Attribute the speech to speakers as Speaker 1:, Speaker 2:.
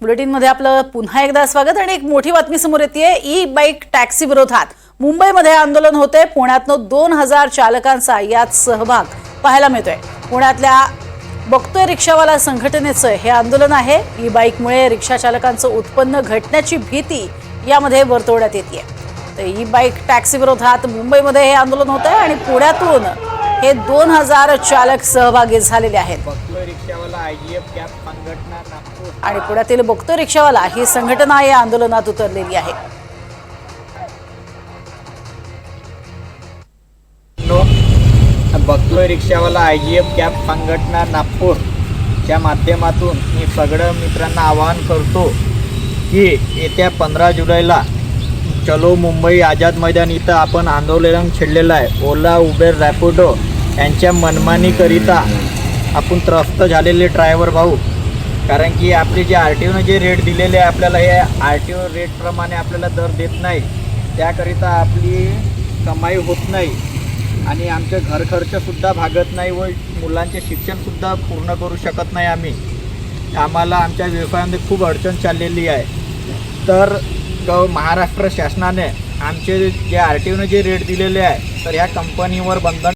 Speaker 1: बुलेटिनमध्ये आपलं पुन्हा एकदा स्वागत आणि एक मोठी बातमी समोर येते ई बाईक टॅक्सी विरोधात मुंबईमध्ये आंदोलन होते पुण्यातनं दोन हजार चालकांचा यात सहभाग पाहायला मिळतोय. पुण्यातल्या बघतोय रिक्षावाला संघटनेचं हे आंदोलन आहे. ई बाईकमुळे रिक्षा चालकांचं उत्पन्न घटण्याची भीती यामध्ये वर्तवण्यात येते तर ई बाईक टॅक्सी विरोधात मुंबईमध्ये हे आंदोलन होत आहे आणि पुण्यातून हे दोन हजार चालक सहभागी झालेले आहेत.
Speaker 2: रिक्षावाला आय जी एफ नागपूर
Speaker 1: आणि पुण्यातील बघतो रिक्षावाला ही संघटना या आंदोलनात उतरलेली आहे.
Speaker 2: बघतोय रिक्षावाला आय जी एफ कॅब संघटना नागपूरच्या माध्यमातून मी सगळं मित्रांना आवाहन करतो की येत्या पंधरा जुलैला चलो मुंबई आझाद मैदान इथं आपण आंदोलन छेडलेलं आहे. ओला उबेर रॅपिडो यांच्या मनमानीकरिता आपण त्रस्त झालेले ड्रायव्हर भाऊ. कारण की आपले जे आर टी ओनं जे रेट दिलेले आहे आपल्याला हे आर टी ओ रेटप्रमाणे आपल्याला दर देत नाही. त्याकरिता आपली कमाई होत नाही. आणि आमचं घरखर्चसुद्धा भागत नाही व मुलांचे शिक्षणसुद्धा पूर्ण करू शकत नाही आम्ही. आम्हाला आमच्या व्यवसायामध्ये खूप अडचण चाललेली आहे. तर ग महाराष्ट्र शासनाने आमचे जे आर टी ओनं जे रेट दिलेले आहे तर ह्या कंपनीवर बंधन